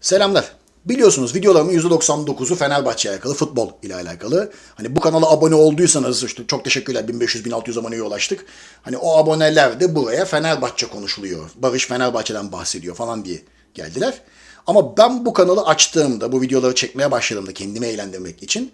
Selamlar. Biliyorsunuz videolarımın %99'u Fenerbahçe alakalı, futbol ile alakalı. Hani bu kanala abone olduysanız işte çok teşekkürler 1500-1600 aboneye ulaştık. Hani o aboneler de buraya Fenerbahçe konuşuluyor. Barış Fenerbahçe'den bahsediyor falan diye geldiler. Ama ben bu kanalı açtığımda, bu videoları çekmeye başladığımda kendimi eğlendirmek için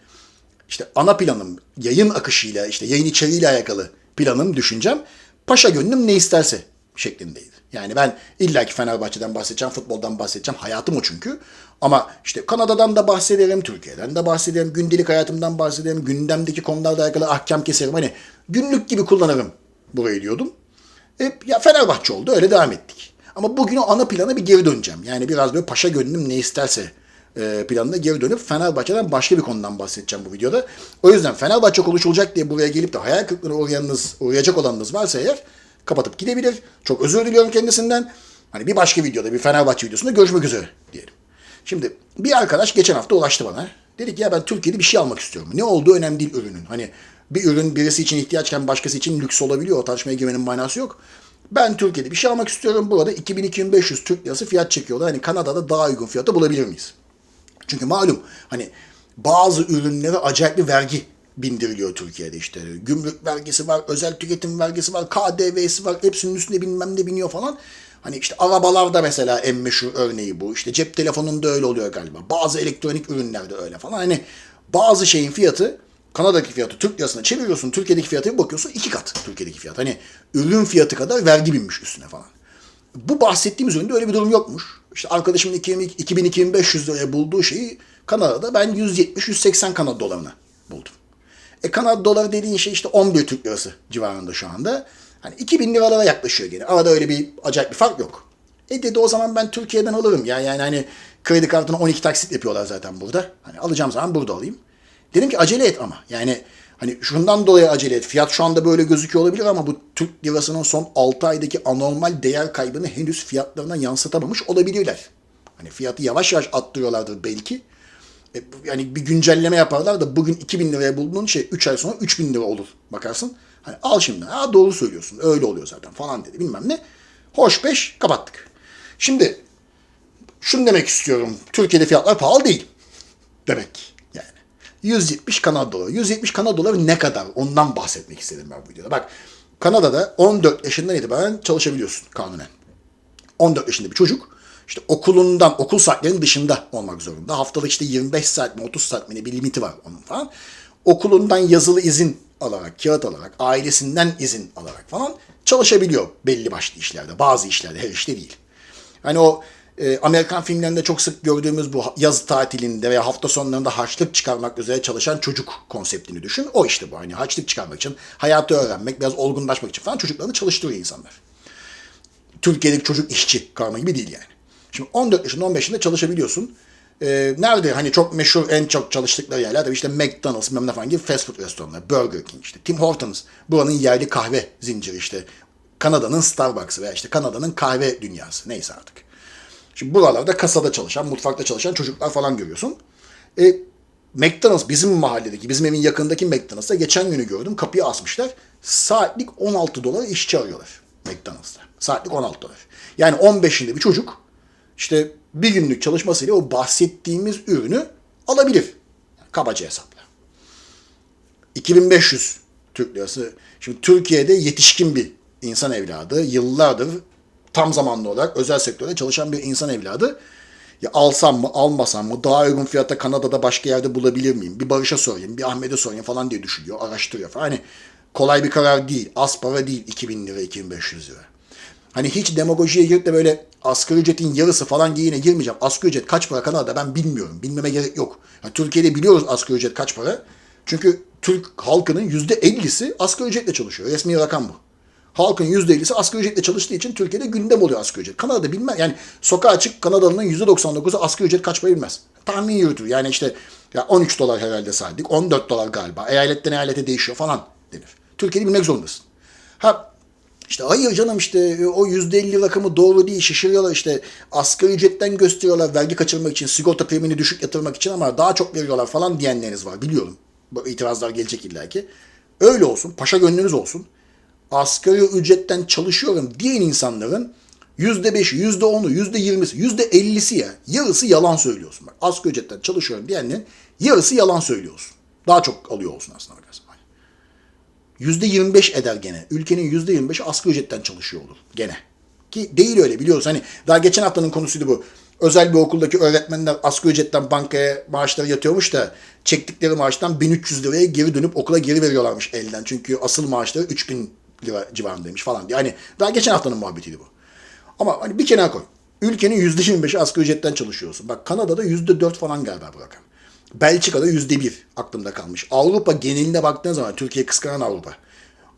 işte ana planım, yayın akışıyla, işte yayın içeriğiyle alakalı planım, düşüncem, paşa gönlüm ne isterse şeklindeydi. Yani ben illaki Fenerbahçe'den bahsedeceğim, futboldan bahsedeceğim. Hayatım o çünkü. Ama işte Kanada'dan da bahsederim, Türkiye'den de bahsederim, gündelik hayatımdan bahsederim, gündemdeki konularla alakalı ahkam keserim. Hani günlük gibi kullanırım burayı diyordum. E, ya Fenerbahçe oldu, öyle devam ettik. Ama bugün o ana plana bir geri döneceğim. Yani biraz böyle paşa gönlüm ne isterse e, planına geri dönüp Fenerbahçe'den başka bir konudan bahsedeceğim bu videoda. O yüzden Fenerbahçe konuşulacak diye buraya gelip de hayal kırıklığına uğrayanınız, uğrayacak olanınız varsa eğer kapatıp gidebilir. Çok özür diliyorum kendisinden. Hani bir başka videoda, bir Fenerbahçe videosunda görüşmek üzere diyelim. Şimdi bir arkadaş geçen hafta ulaştı bana. Dedi ki ya ben Türkiye'de bir şey almak istiyorum. Ne olduğu önemli değil ürünün. Hani bir ürün birisi için ihtiyaçken başkası için lüks olabiliyor. O tartışmaya girmenin manası yok. Ben Türkiye'de bir şey almak istiyorum. Burada 2000-2500 Türk lirası fiyat çekiyorlar. Hani Kanada'da daha uygun fiyata bulabilir miyiz? Çünkü malum hani bazı ürünlere acayip bir vergi bindiriliyor Türkiye'de işte. Gümrük vergisi var, özel tüketim vergisi var, KDV'si var, hepsinin üstüne bilmem ne biniyor falan. Hani işte arabalarda mesela en meşhur örneği bu. İşte cep telefonunda öyle oluyor galiba. Bazı elektronik ürünlerde öyle falan. Hani bazı şeyin fiyatı Kanada'daki fiyatı Türk lirasına çeviriyorsun. Türkiye'deki fiyatı bir bakıyorsun iki kat Türkiye'deki fiyat. Hani ürün fiyatı kadar vergi binmiş üstüne falan. Bu bahsettiğimiz üründe öyle bir durum yokmuş. İşte arkadaşımın 2000-2500 liraya bulduğu şeyi Kanada'da ben 170-180 Kanada dolarına buldum. E Kanada doları dediğin şey işte 11 Türk lirası civarında şu anda. Hani 2000 liralara yaklaşıyor gene. Arada öyle bir acayip bir fark yok. E dedi o zaman ben Türkiye'den alırım ya. Yani hani kredi kartına 12 taksit yapıyorlar zaten burada. Hani alacağım zaman burada alayım. Dedim ki acele et ama. Yani hani şundan dolayı acele et. Fiyat şu anda böyle gözüküyor olabilir ama bu Türk lirasının son 6 aydaki anormal değer kaybını henüz fiyatlarına yansıtamamış olabilirler. Hani fiyatı yavaş yavaş attırıyorlardır belki. E, yani bir güncelleme yaparlar da bugün 2000 liraya bulduğun şey 3 ay sonra 3000 lira olur bakarsın. Hani al şimdi. Ha doğru söylüyorsun. Öyle oluyor zaten falan dedi. Bilmem ne. Hoş beş kapattık. Şimdi şunu demek istiyorum. Türkiye'de fiyatlar pahalı değil. Demek yani. 170 Kanada doları. 170 Kanada doları ne kadar? Ondan bahsetmek istedim ben bu videoda. Bak Kanada'da 14 yaşından itibaren çalışabiliyorsun kanunen. 14 yaşında bir çocuk işte okulundan, okul saatlerinin dışında olmak zorunda. Haftalık işte 25 saat mi 30 saat mi ne bir limiti var onun falan. Okulundan yazılı izin alarak, kağıt alarak, ailesinden izin alarak falan çalışabiliyor belli başlı işlerde. Bazı işlerde, her işte değil. Hani o e, Amerikan filmlerinde çok sık gördüğümüz bu yaz tatilinde veya hafta sonlarında harçlık çıkarmak üzere çalışan çocuk konseptini düşün. O işte bu. Hani harçlık çıkarmak için, hayatı öğrenmek, biraz olgunlaşmak için falan çocuklarını çalıştırıyor insanlar. Türkiye'deki çocuk işçi karma gibi değil yani. Şimdi 14 yaşında 15 yaşında çalışabiliyorsun. Ee, nerede hani çok meşhur en çok çalıştıkları yerler tabii işte McDonald's bilmem ne falan gibi fast food restoranlar. Burger King işte. Tim Hortons buranın yerli kahve zinciri işte. Kanada'nın Starbucks'ı veya işte Kanada'nın kahve dünyası neyse artık. Şimdi buralarda kasada çalışan, mutfakta çalışan çocuklar falan görüyorsun. E, McDonald's bizim mahalledeki, bizim evin yakındaki McDonald's'a geçen günü gördüm. Kapıya asmışlar. Saatlik 16 dolar işçi arıyorlar McDonald's'ta. Saatlik 16 dolar. Yani 15'inde bir çocuk işte bir günlük çalışmasıyla o bahsettiğimiz ürünü alabilir. Kabaca hesapla. 2500 Türk lirası. Şimdi Türkiye'de yetişkin bir insan evladı, yıllardır tam zamanlı olarak özel sektörde çalışan bir insan evladı. Ya alsam mı, almasam mı, daha uygun fiyata Kanada'da başka yerde bulabilir miyim? Bir Barış'a sorayım, bir Ahmet'e sorayım falan diye düşünüyor, araştırıyor falan. Hani kolay bir karar değil, az para değil 2000 lira, 2500 lira. Hani hiç demagojiye girip de böyle asgari ücretin yarısı falan yine girmeyeceğim. Asgari ücret kaç para Kanada'da ben bilmiyorum. Bilmeme gerek yok. Yani Türkiye'de biliyoruz asgari ücret kaç para. Çünkü Türk halkının %50'si asgari ücretle çalışıyor. Resmi rakam bu. Halkın %50'si asgari ücretle çalıştığı için Türkiye'de gündem oluyor asgari ücret. Kanada'da bilmez. Yani sokağa çık Kanadalı'nın %99'u asgari ücret kaç para bilmez. Tahmin yürütür. Yani işte ya 13 dolar herhalde saydık. 14 dolar galiba. Eyaletten eyalete değişiyor falan denir. Türkiye'de bilmek zorundasın. Ha işte hayır canım işte o %50 rakamı doğru değil şişiriyorlar işte asgari ücretten gösteriyorlar vergi kaçırmak için sigorta primini düşük yatırmak için ama daha çok veriyorlar falan diyenleriniz var biliyorum. Bu itirazlar gelecek illaki. Öyle olsun paşa gönlünüz olsun. Asgari ücretten çalışıyorum diyen insanların %5'i, %10'u, %20'si, %50'si ya. Yarısı yalan söylüyorsun. Bak asgari ücretten çalışıyorum diyenlerin yarısı yalan söylüyorsun. Daha çok alıyor olsun aslında bakarsan. %25 eder gene. Ülkenin %25'i asgari ücretten çalışıyor olur gene. Ki değil öyle biliyoruz. Hani daha geçen haftanın konusuydu bu. Özel bir okuldaki öğretmenler asgari ücretten bankaya maaşları yatıyormuş da çektikleri maaştan 1300 liraya geri dönüp okula geri veriyorlarmış elden. Çünkü asıl maaşları 3000 lira civarındaymış falan. Yani daha geçen haftanın muhabbetiydi bu. Ama hani bir kenara koy. Ülkenin %25'i asgari ücretten çalışıyorsun. Bak Kanada'da %4 falan galiba bu rakam. Belçika'da %1 aklımda kalmış. Avrupa geneline baktığın zaman, Türkiye kıskanan Avrupa.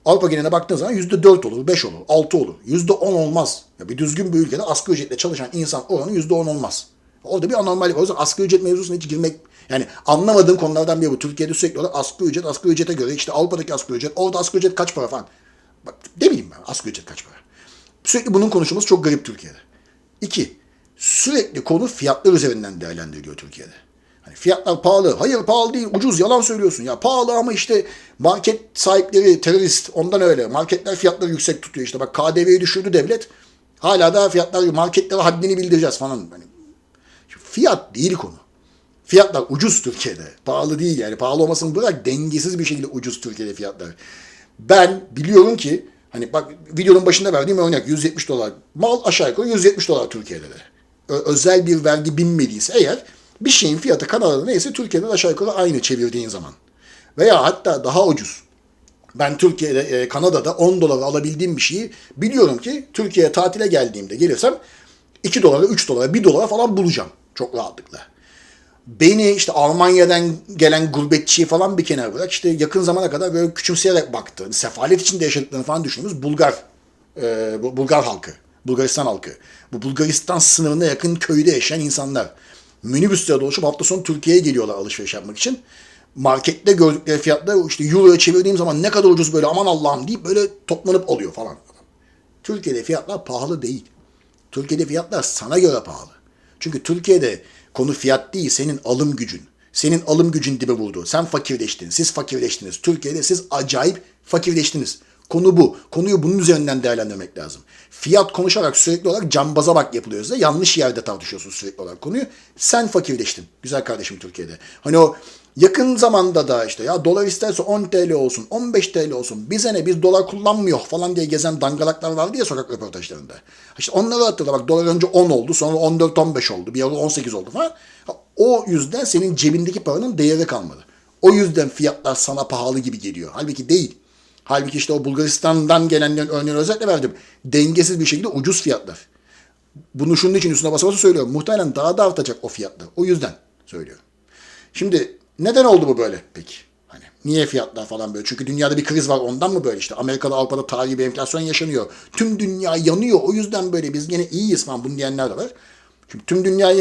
Avrupa geneline baktığın zaman %4 olur, 5 olur, 6 olur. %10 olmaz. Ya bir düzgün bir ülkede asgari ücretle çalışan insan oranı %10 olmaz. Orada bir anormallik. O yüzden asgari ücret mevzusuna hiç girmek yani anlamadığım konulardan biri bu. Türkiye'de sürekli olarak asgari ücret, asgari ücrete göre işte Avrupa'daki asgari ücret, orada asgari ücret kaç para falan. Bak ne bileyim ben asgari ücret kaç para. Sürekli bunun konuşulması çok garip Türkiye'de. İki, sürekli konu fiyatlar üzerinden değerlendiriliyor Türkiye'de. Hani fiyatlar pahalı. Hayır pahalı değil, ucuz. Yalan söylüyorsun. Ya pahalı ama işte market sahipleri terörist. Ondan öyle. Marketler fiyatları yüksek tutuyor. İşte bak KDV'yi düşürdü devlet. Hala da fiyatlar marketlere haddini bildireceğiz falan. Hani fiyat değil konu. Fiyatlar ucuz Türkiye'de. Pahalı değil yani. Pahalı olmasını bırak dengesiz bir şekilde ucuz Türkiye'de fiyatlar. Ben biliyorum ki hani bak videonun başında verdiğim örnek 170 dolar. Mal aşağı yukarı 170 dolar Türkiye'de de. Ö- özel bir vergi binmediyse eğer bir şeyin fiyatı Kanada'da neyse Türkiye'de de aşağı yukarı aynı çevirdiğin zaman. Veya hatta daha ucuz. Ben Türkiye'de, e, Kanada'da 10 dolara alabildiğim bir şeyi biliyorum ki Türkiye'ye tatile geldiğimde gelirsem 2 dolara, 3 dolara, 1 dolara falan bulacağım. Çok rahatlıkla. Beni işte Almanya'dan gelen gurbetçiyi falan bir kenara bırak. işte yakın zamana kadar böyle küçümseyerek baktı. Sefalet içinde yaşadıklarını falan düşündüğümüz Bulgar, e, bu- Bulgar halkı, Bulgaristan halkı. Bu Bulgaristan sınırına yakın köyde yaşayan insanlar. Minibüslere dolaşıp hafta sonu Türkiye'ye geliyorlar alışveriş yapmak için. Markette gördükleri fiyatlar işte euroya çevirdiğim zaman ne kadar ucuz böyle aman Allah'ım deyip böyle toplanıp alıyor falan. Türkiye'de fiyatlar pahalı değil. Türkiye'de fiyatlar sana göre pahalı. Çünkü Türkiye'de konu fiyat değil, senin alım gücün. Senin alım gücün dibe vurdu. Sen fakirleştin, siz fakirleştiniz. Türkiye'de siz acayip fakirleştiniz. Konu bu. Konuyu bunun üzerinden değerlendirmek lazım. Fiyat konuşarak sürekli olarak cambaza bak yapılıyor size. Yanlış yerde tartışıyorsun sürekli olarak konuyu. Sen fakirleştin. Güzel kardeşim Türkiye'de. Hani o yakın zamanda da işte ya dolar isterse 10 TL olsun, 15 TL olsun. Bize ne biz dolar kullanmıyor falan diye gezen dangalaklar vardı ya sokak röportajlarında. İşte onları hatırla bak dolar önce 10 oldu sonra 14-15 oldu. Bir ara 18 oldu falan. O yüzden senin cebindeki paranın değeri kalmadı. O yüzden fiyatlar sana pahalı gibi geliyor. Halbuki değil. Halbuki işte o Bulgaristan'dan gelenlerin örneğini özellikle verdim. Dengesiz bir şekilde ucuz fiyatlar. Bunu şunun için üstüne basa basa söylüyorum. Muhtemelen daha da artacak o fiyatlar. O yüzden söylüyorum. Şimdi neden oldu bu böyle peki? Hani niye fiyatlar falan böyle? Çünkü dünyada bir kriz var ondan mı böyle işte? Amerika'da Avrupa'da tarihi bir enflasyon yaşanıyor. Tüm dünya yanıyor. O yüzden böyle biz yine iyiyiz falan bunu diyenler de var. Çünkü tüm dünya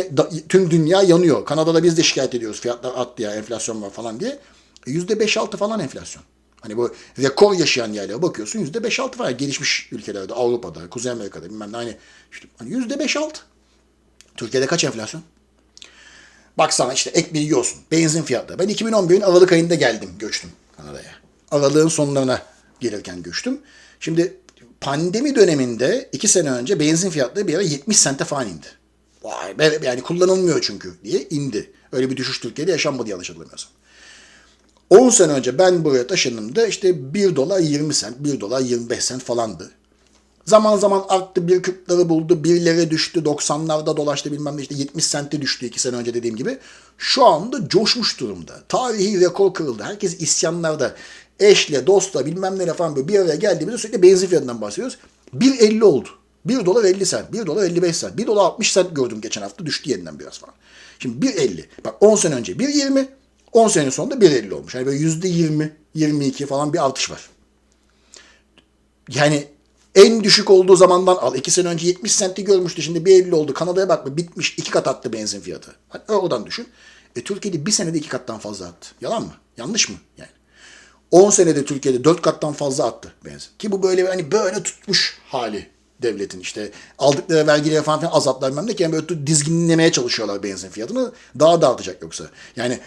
tüm dünya yanıyor. Kanada'da biz de şikayet ediyoruz. Fiyatlar arttı ya enflasyon var falan diye. E, %5-6 falan enflasyon. Hani bu rekor yaşayan yerlere bakıyorsun yüzde beş altı falan gelişmiş ülkelerde Avrupa'da, Kuzey Amerika'da bilmem ne hani işte yüzde beş altı. Türkiye'de kaç enflasyon? Baksana işte ekmeği yiyorsun. Benzin fiyatları. Ben 2011'in Aralık ayında geldim, göçtüm Kanada'ya. Aralığın sonlarına gelirken göçtüm. Şimdi pandemi döneminde iki sene önce benzin fiyatları bir ara 70 sente falan indi. Vay be yani kullanılmıyor çünkü diye indi. Öyle bir düşüş Türkiye'de yaşanmadı yanlış hatırlamıyorsam. 10 sene önce ben buraya taşındığımda işte 1 dolar 20 sent, 1 dolar 25 sent falandı. Zaman zaman arttı, bir kırkları buldu, birlere düştü, 90'larda dolaştı bilmem ne işte 70 sente düştü 2 sene önce dediğim gibi. Şu anda coşmuş durumda. Tarihi rekor kırıldı. Herkes isyanlarda. Eşle, dostla bilmem neyle falan böyle bir araya geldiğimizde sürekli benzin fiyatından bahsediyoruz. 1.50 oldu. 1 dolar 50 sent, 1 dolar 55 sent, 1 dolar 60 sent gördüm geçen hafta düştü yeniden biraz falan. Şimdi 1.50. Bak 10 sene önce 1.20, 10 sene sonunda 1.50 olmuş. Yani böyle %20, 22 falan bir artış var. Yani en düşük olduğu zamandan al. 2 sene önce 70 senti görmüştü. Şimdi 1.50 oldu. Kanada'ya bakma bitmiş. 2 kat attı benzin fiyatı. Hani oradan düşün. E Türkiye'de bir senede 2 kattan fazla attı. Yalan mı? Yanlış mı? Yani. 10 senede Türkiye'de 4 kattan fazla attı benzin. Ki bu böyle hani böyle tutmuş hali devletin işte aldıkları vergileri falan filan azaltlar ki yani böyle dizginlemeye çalışıyorlar benzin fiyatını daha da artacak yoksa. Yani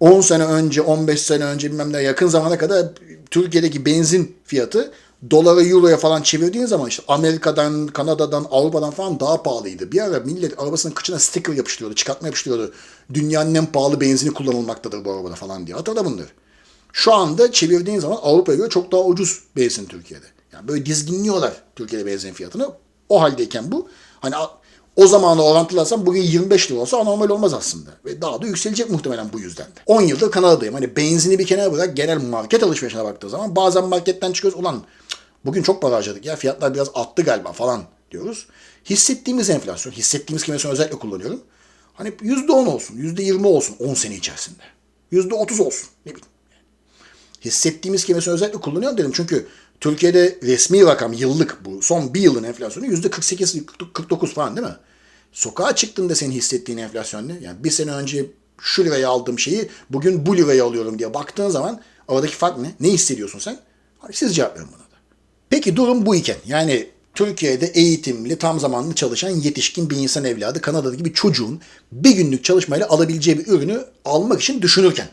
10 sene önce 15 sene önce bilmem ne yakın zamana kadar Türkiye'deki benzin fiyatı doları euroya falan çevirdiğin zaman işte Amerika'dan, Kanada'dan, Avrupa'dan falan daha pahalıydı. Bir ara millet arabasının kıçına sticker yapıştırıyordu, çıkartma yapıştırıyordu. Dünyanın en pahalı benzini kullanılmaktadır bu arabada falan diye. Hatırla bunları. Şu anda çevirdiğin zaman Avrupa'ya göre çok daha ucuz benzin Türkiye'de. Yani böyle dizginliyorlar Türkiye'de benzin fiyatını. O haldeyken bu hani o zamanla orantılarsam bugün 25 lira olsa anormal olmaz aslında. Ve daha da yükselecek muhtemelen bu yüzden de. 10 yıldır Kanada'dayım. Hani benzini bir kenara bırak genel market alışverişine baktığı zaman bazen marketten çıkıyoruz ulan bugün çok para harcadık ya fiyatlar biraz arttı galiba falan diyoruz. Hissettiğimiz enflasyon, hissettiğimiz kelimesini özellikle kullanıyorum. Hani %10 olsun, %20 olsun 10 sene içerisinde. %30 olsun ne bileyim hissettiğimiz kelimesini özellikle kullanıyorum dedim. Çünkü Türkiye'de resmi rakam yıllık bu. Son bir yılın enflasyonu yüzde 48, 49 falan değil mi? Sokağa çıktığında senin hissettiğin enflasyon ne? Yani bir sene önce şu liraya aldığım şeyi bugün bu liraya alıyorum diye baktığın zaman aradaki fark ne? Ne hissediyorsun sen? Siz cevap verin buna da. Peki durum bu iken yani Türkiye'de eğitimli, tam zamanlı çalışan yetişkin bir insan evladı Kanada'daki bir çocuğun bir günlük çalışmayla alabileceği bir ürünü almak için düşünürken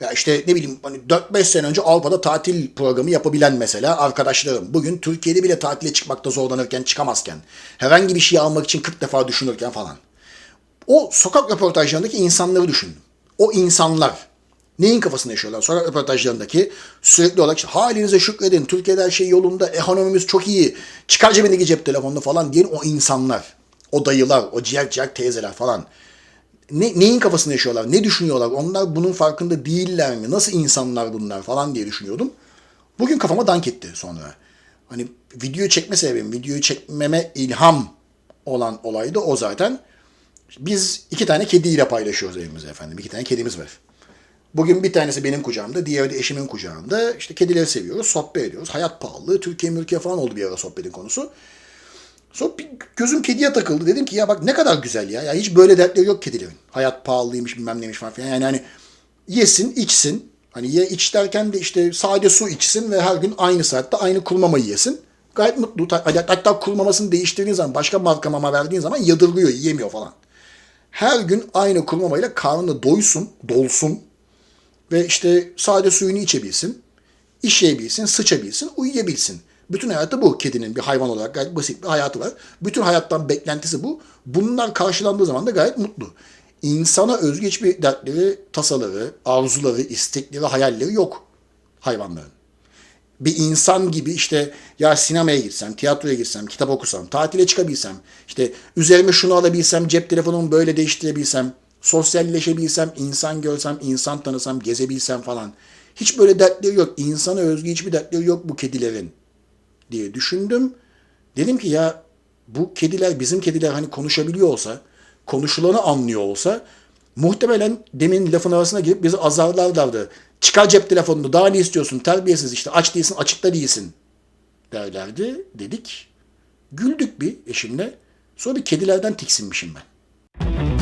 ya işte ne bileyim hani 4-5 sene önce Avrupa'da tatil programı yapabilen mesela arkadaşlarım bugün Türkiye'de bile tatile çıkmakta zorlanırken çıkamazken herhangi bir şey almak için 40 defa düşünürken falan. O sokak röportajlarındaki insanları düşündüm. O insanlar neyin kafasında yaşıyorlar? Sokak röportajlarındaki sürekli olarak işte, halinize şükredin, Türkiye'de her şey yolunda, ekonomimiz çok iyi, çıkar cebindeki cep telefonunu falan diyen o insanlar. O dayılar, o ciğer ciğer teyzeler falan ne, neyin kafasında yaşıyorlar, ne düşünüyorlar, onlar bunun farkında değiller mi, nasıl insanlar bunlar falan diye düşünüyordum. Bugün kafama dank etti sonra. Hani video çekme sebebim, videoyu çekmeme ilham olan olay da o zaten. Biz iki tane kediyle paylaşıyoruz evimizi efendim. İki tane kedimiz var. Bugün bir tanesi benim kucağımda, diğeri de eşimin kucağında. İşte kedileri seviyoruz, sohbet ediyoruz. Hayat pahalı, Türkiye mülkiye falan oldu bir ara sohbetin konusu. Sonra bir gözüm kediye takıldı. Dedim ki ya bak ne kadar güzel ya. Ya hiç böyle dertleri yok kedilerin. Hayat pahalıymış bilmem neymiş falan filan. Yani hani yesin, içsin. Hani ye iç derken de işte sade su içsin ve her gün aynı saatte aynı kuru mamayı yesin. Gayet mutlu. Hatta kuru mamasını değiştirdiğin zaman, başka marka mama verdiğin zaman yadırgıyor, yiyemiyor falan. Her gün aynı kuru mamayla karnı doysun, dolsun ve işte sade suyunu içebilsin, işeyebilsin, sıçabilsin, uyuyabilsin. Bütün hayatı bu kedinin bir hayvan olarak gayet basit bir hayatı var. Bütün hayattan beklentisi bu. Bunlar karşılandığı zaman da gayet mutlu. İnsana özgü hiçbir dertleri, tasaları, arzuları, istekleri, hayalleri yok hayvanların. Bir insan gibi işte ya sinemaya gitsem, tiyatroya gitsem, kitap okusam, tatile çıkabilsem, işte üzerime şunu alabilsem, cep telefonumu böyle değiştirebilsem, sosyalleşebilsem, insan görsem, insan tanısam, gezebilsem falan. Hiç böyle dertleri yok. İnsana özgü hiçbir dertleri yok bu kedilerin diye düşündüm. Dedim ki ya bu kediler bizim kediler hani konuşabiliyor olsa, konuşulanı anlıyor olsa muhtemelen demin lafın arasına girip bizi azarlarlardı. Çıkar cep telefonunu daha ne istiyorsun terbiyesiz işte aç değilsin açıkta değilsin derlerdi dedik. Güldük bir eşimle. Sonra bir kedilerden tiksinmişim ben.